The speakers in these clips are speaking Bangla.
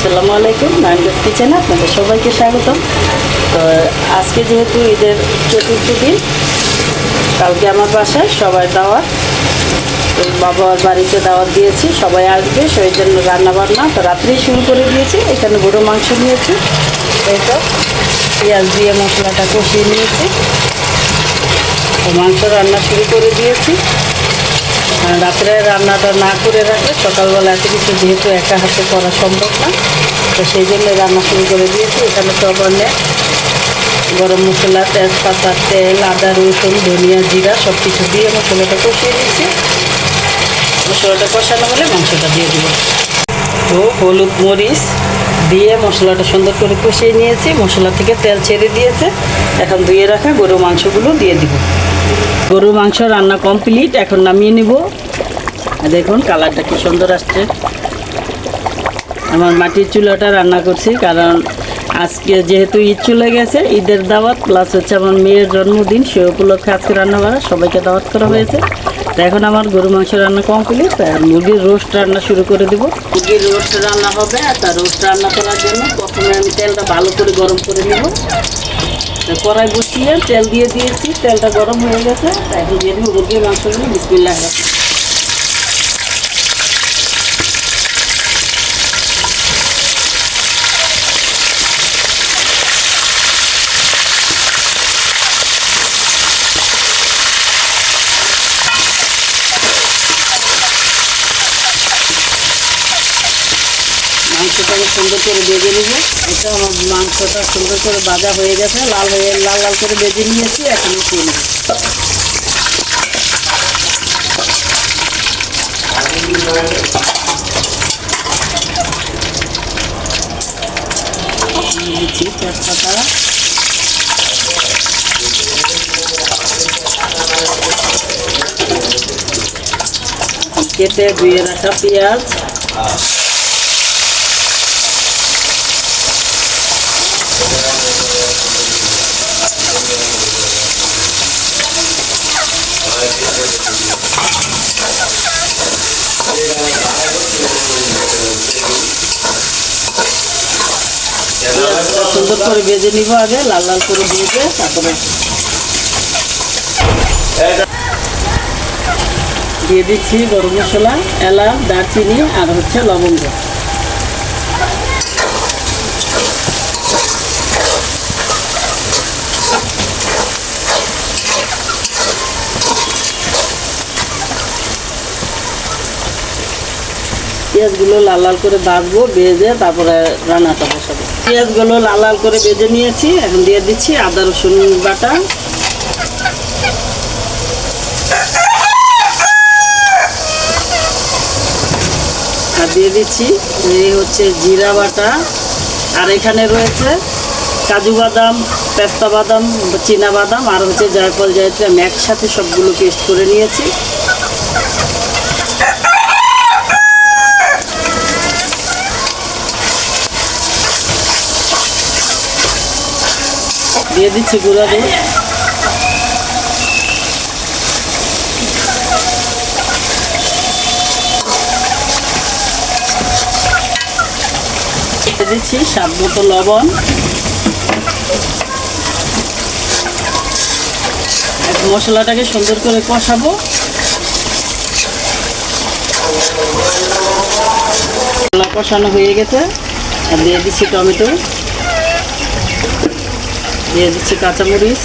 আসসালামু আলাইকুম নাইনগাস কিচেনে আপনাদের সবাইকে স্বাগতম। তো আজকে যেহেতু ঈদের চতুর্থ দিন, কালকে আমার বাসায় সবাই দাওয়াত। তো বাবার বাড়িতে দাওয়াত দিয়েছি, সবাই আসবে, সেই জন্য রান্না বান্না তো রাত্রেই শুরু করে দিয়েছি। এখানে গরু মাংস নিয়েছি, এই তো পেঁয়াজ দিয়ে মশলাটা কষিয়ে নিয়েছি। তো মাংস রান্না শুরু করে দিয়েছি। রাত্রে রান্নাটা না করে রাখলে সকালবেলা এত কিছু যেহেতু একা হাতে করা সম্ভব না, তো সেই জন্য রান্না শুরু করে দিয়েছি। এখানে সব অনেক গরম মশলা, তেজপাতা, তেল, আদা, রসুন, ধনিয়া, জিরা সব কিছু দিয়ে মশলাটা কষিয়ে দিচ্ছি মশলাটা কষানো হলে মাংসটা দিয়ে দিব। তো হলুদ মরিচ দিয়ে মশলাটা সুন্দর করে কষিয়ে নিয়েছি। মশলা থেকে তেল ছেড়ে দিয়েছে। এখন ধুয়ে রাখা গরু মাংসগুলো দিয়ে দিব। গরু মাংস রান্না কমপ্লিট। এখন নামিয়ে নিব। দেখুন কালারটা কি সুন্দর আসছে। আমার মাটির চুলাটা রান্না করছি, কারণ আজকে যেহেতু ঈদ চলে গেছে, ঈদের দাওয়াত প্লাস হচ্ছে আমার মেয়ের জন্মদিন, সে উপলক্ষে আজকে রান্না করা সবাইকে দাওয়াত করা হয়েছে। তো এখন আমার গরু মাংস রান্না কমপ্লিট আর মুরগির রোস্ট রান্না শুরু করে দেবো। মুরগির রোস্ট রান্না হবে, আর তার রোস্ট রান্না করার জন্য প্রথমে আমি তেলটা ভালো করে গরম করে নেব। কড়াই বসিয়ে তেল দিয়ে দিয়েছি, তেলটা গরম হয়ে গেছে। এখন দিয়ে দেবো মুরগির মাংসগুলো, বিসমিল্লাহ। মাংসটা সুন্দর করে বেজে নিব এটা আমার মাংসটা সুন্দর করে ভাজা হয়ে গেছে, লাল হয়ে লাল লাল করে বেজে নিয়েছি, এখন দিচ্ছি তেজপাতা কেটে ধুয়ে রাখা পেঁয়াজ পেঁয়াজটা সুন্দর করে ভেজে নিব আগে, লাল লাল করে ভেজে তারপরে দিয়ে দিচ্ছি গরম মশলা, এলাচ, দারচিনি আর হচ্ছে লবঙ্গ। পেঁয়াজগুলো লাল লাল করে ভাজবো, ভেজে তারপরে রান্নাটা বসাবো। পেঁয়াজগুলো লাল লাল করে ভেজে নিয়েছি, এখন দিয়ে দিচ্ছি আদা, রসুন বাটা। আর দিয়ে দিচ্ছি এই হচ্ছে জিরা বাটা। আর এখানে রয়েছে কাজু বাদাম, পেস্তা বাদাম, চীনা বাদাম, আর হচ্ছে জয়ফল জয়ত্রী আমি একসাথে সবগুলো পেস্ট করে নিয়েছি। দিয়ে দিচ্ছি গুঁড়া দুধ দিচ্ছি স্বাদ মতো লবণ। মশলাটাকে সুন্দর করে কষাবো। মশলা কষানো হয়ে গেছে। আর দিয়ে দিচ্ছি টমেটো। দিয়ে দিচ্ছি কাঁচামরিচ।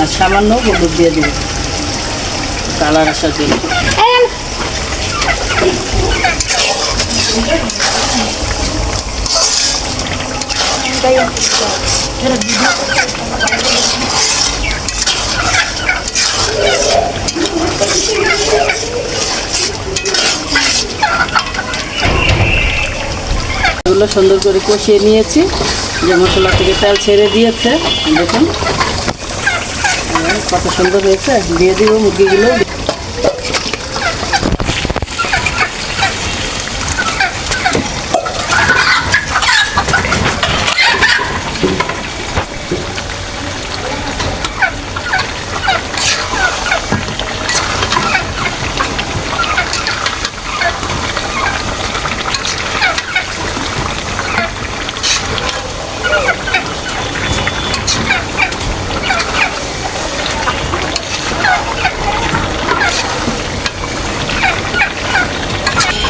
আর সামান্য হলুদ দিয়ে দিব। কালার আসার জন্য। এগুলো সুন্দর করে কষিয়ে নিয়েছি। যে মশলা থেকে তেল ছেড়ে দিয়েছে, দেখুন। কত সুন্দর হয়েছে, দিয়ে দিব মুরগিগুলো।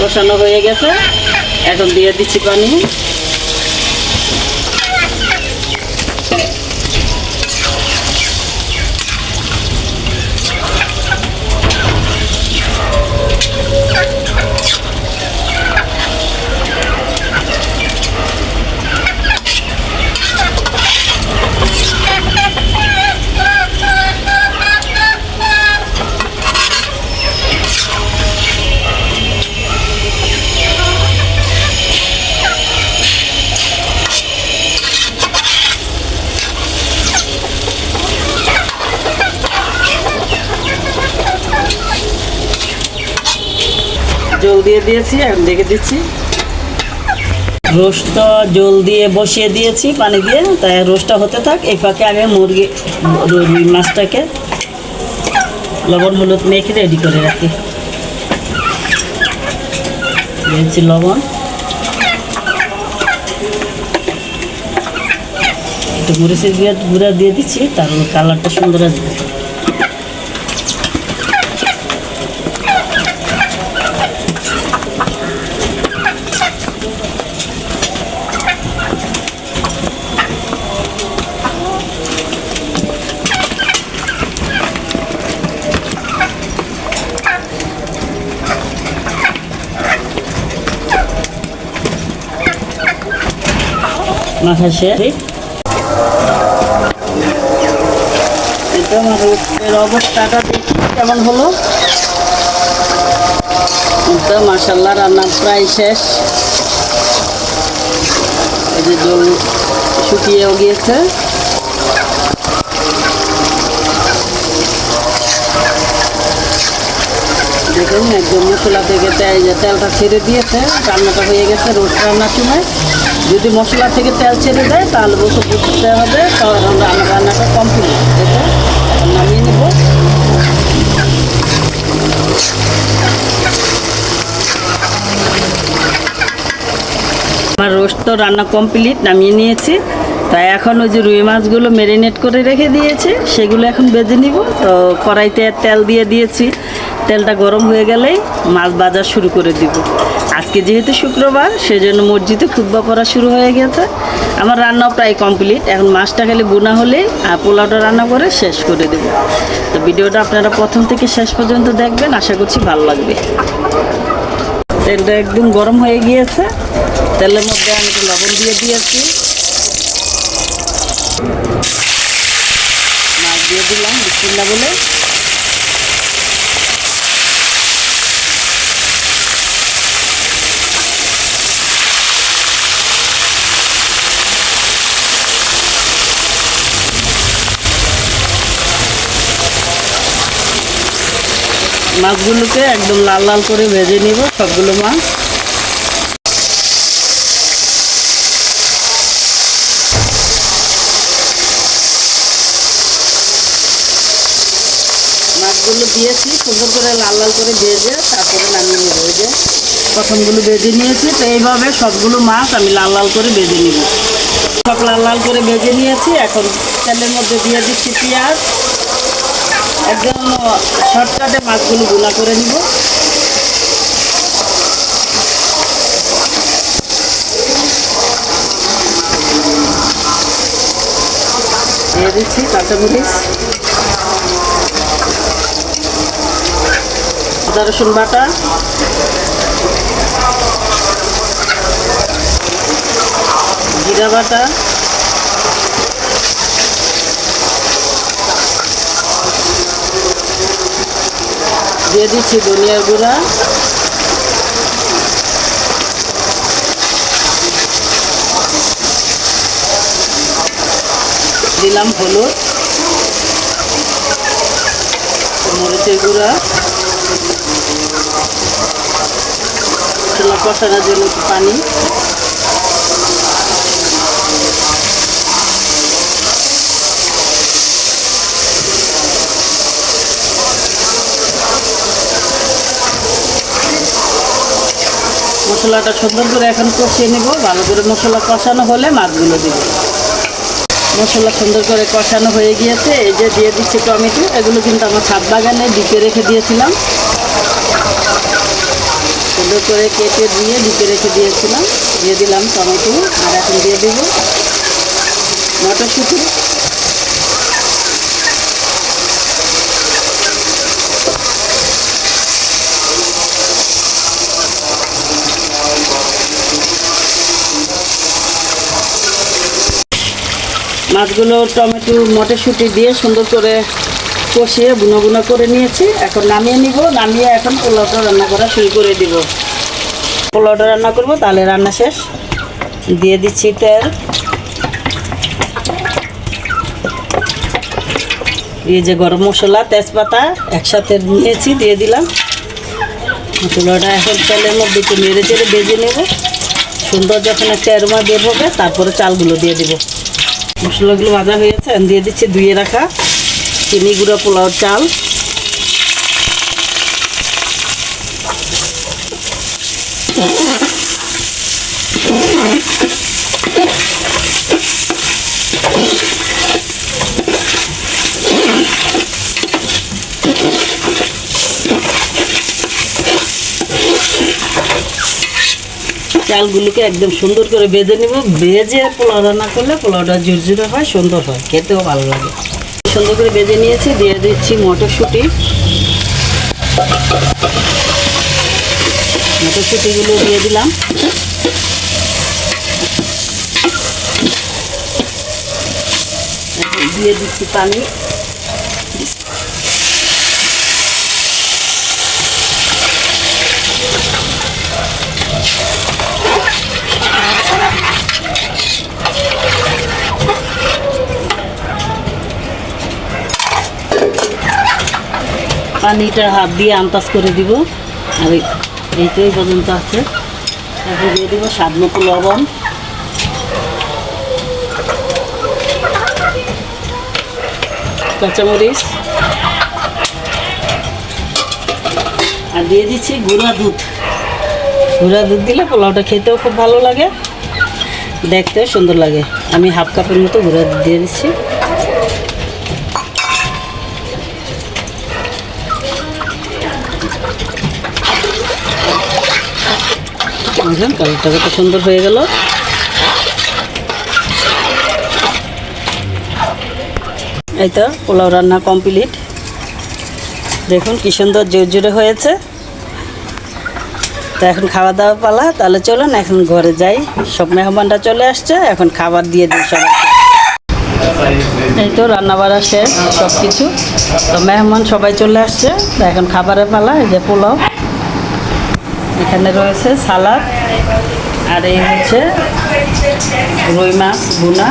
কষানো হয়ে গেছে। এখন দিয়ে দিচ্ছি পানি। জল দিয়ে দিয়েছি, এখন দেখে দিচ্ছি। রোস্ট তো জল দিয়ে বসিয়ে দিয়েছি পানি দিয়ে, তাই রোস্টটা হতে থাক। এই ফাঁকে আমি মুরগি মাছটাকে লবণ হলুদ মেখে রেডি করে রাখি। দিয়েছি লবণ। একটু গুঁড়া গুঁড়া দিয়ে দিচ্ছি তার কালারটা সুন্দর আসবে। মাখা শেষ এটা আমার রোস্টের অবস্থাটা দেখি কেমন হলো। তো মাসাল্লাহ রান্না প্রায় শেষ। এই যে জল শুকিয়েও গিয়েছে। দেখুন, একদম মশলা থেকে তেলটা ছেড়ে দিয়েছে। রান্নাটা হয়ে গেছে রোস্ট রান্নার সময়। যদি মশলা থেকে তেল ছেড়ে দেয়, তাহলে বসে বুঝতে হবে। তখন রান্না রান্নাটা কমপ্লিট দেখো নামিয়ে নেব। আমার রোস্ট তো রান্না কমপ্লিট নামিয়ে নিয়েছি। তাই এখন ওই যে রুই মাছগুলো ম্যারিনেট করে রেখে দিয়েছি, সেগুলো এখন বেজে নিব। তো কড়াইতে তেল দিয়ে দিয়েছি। তেলটা গরম হয়ে গেলেই মাছ বাজার শুরু করে দিব। আজকে যেহেতু শুক্রবার, সেজন্য মসজিদে খুদ্া পড়া শুরু হয়ে গেছে। আমার রান্নাও প্রায় কমপ্লিট। এখন মাছটা খালি বোনা হলেই আর পোলাওটা রান্না করে শেষ করে দেব। তো ভিডিওটা আপনারা প্রথম থেকে শেষ পর্যন্ত দেখবেন, আশা করছি ভালো লাগবে। তেলটা একদম গরম হয়ে গিয়েছে। তেলের মধ্যে আমি একটু লবণ দিয়ে দিয়েছি। মাছ দিয়ে দিলাম বিসমিল্লা বলে। মাছগুলোকে একদম লাল লাল করে ভেজে নিব সবগুলো মাছ। মাছগুলো দিয়েছি, সুন্দর করে লাল লাল করে ভেজে তারপরে নামিয়ে নেব ওই যে প্রথমগুলো ভেজে নিয়েছি। তো এইভাবে সবগুলো মাছ আমি লাল লাল করে ভেজে নিব। সব লাল লাল করে ভেজে নিয়েছি। এখন তেলের মধ্যে দিয়ে দিচ্ছি পেঁয়াজ। একদম শর্টকাটে মাছগুলো গুলা করে নিব। দিয়ে দিচ্ছি কাঁচামরিচ আদা রসুন বাটা। জিরা বাটা। দিয়ে দিচ্ছি ধনিয়ার গুঁড়া। দিলাম হলুদ। মরিচের গুঁড়া। মশলা জন্য পানি। মশলাটা সুন্দর করে এখন কষিয়ে নেব। ভালো করে মশলা কষানো হলে মাছগুলো দিব। মশলা সুন্দর করে কষানো হয়ে গিয়েছে। এই যে দিয়ে দিচ্ছি টমেটো, এগুলো কিন্তু আমার ছাদ বাগানে ডিপে রেখে দিয়েছিলাম। সুন্দর করে কেটে দিয়ে ডিপে রেখে দিয়েছিলাম। দিয়ে দিলাম টমেটো, আর এখন দিয়ে দেব মটরশুঁটি। মাছগুলো টমেটো, মটরশুঁটি দিয়ে সুন্দর করে কষিয়ে বুনো বুনো করে নিয়েছি। এখন নামিয়ে নিব, নামিয়ে এখন পোলাওটা রান্না করা শুরু করে দিব। পোলাওটা রান্না করব, তাহলে রান্না শেষ। দিয়ে দিচ্ছি তেল। এই যে গরম মশলা, তেজপাতা একসাথে নিয়েছি, দিয়ে দিলাম। মশলাটা এখন তেলের মধ্যে একটু নেড়ে চেড়ে ভেজে নেব। সুন্দর যখন একটা এরমা বের হবে, তারপরে চালগুলো দিয়ে দিব। মশলাগুলো ভাজা হয়েছে আমি দিয়ে দিচ্ছি ধুয়ে রাখা চিনি গুঁড়া পোলাও চাল। চালগুলোকে একদম সুন্দর করে বেজে নেব। ভেজে পোলাও রান্না করলে পোলাওটা ঝুরঝুরে হয়, সুন্দর হয়, খেতেও ভালো লাগে। সুন্দর করে বেঁধে নিয়েছি, দিয়ে দিচ্ছি মটরশুঁটি। মটরশুঁটিগুলো দিয়ে দিলাম। দিয়ে দিচ্ছি পানি। পানিটা হাত দিয়ে আন্তাজ করে দিব। আর এই- তো এই পর্যন্ত আছে। তারপর দিয়ে দিব স্বাদ মতো লবণ। কাঁচামরিচ। আর দিয়ে দিচ্ছি গুঁড়া দুধ। গুঁড়া দুধ দিলে পোলাওটা খেতেও খুব ভালো লাগে। দেখতেও সুন্দর লাগে। আমি হাফ কাপের মতো গুঁড়া দুধ দিয়ে দিচ্ছি। বুঝলেন কালারটা কত সুন্দর হয়ে গেল। এই তো পোলাও রান্না কমপ্লিট। দেখুন কি সুন্দর জোর জোরে হয়েছে। তো এখন খাওয়া দাওয়া পালা, তাহলে চলুন এখন ঘরে যাই। সব মেহমানরা চলে আসছে, এখন খাবার দিয়ে দিই সবাইকে। এই তো রান্না বাড়া শেষ সব কিছু তো মেহমান সবাই চলে আসছে, তো এখন খাবারের পালা, এই যে পোলাও। এখানে রয়েছে সালাদ, আর এই হচ্ছে রুই মাছ বুনা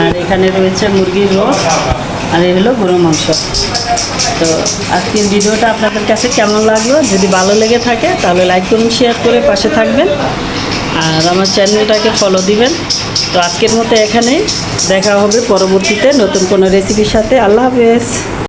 আর এখানে রয়েছে মুরগির রোস আর এই হলো গরু মাংস। তো আজকের ভিডিওটা আপনাদের কাছে কেমন লাগল? যদি ভালো লেগে থাকে, তাহলে লাইক করুন শেয়ার করে পাশে থাকবেন, আর আমার চ্যানেলটাকে ফলো দিবেন। তো আজকের মতো এখানেই, দেখা হবে পরবর্তীতে নতুন কোনো রেসিপির সাথে। আল্লাহ হাফেজ।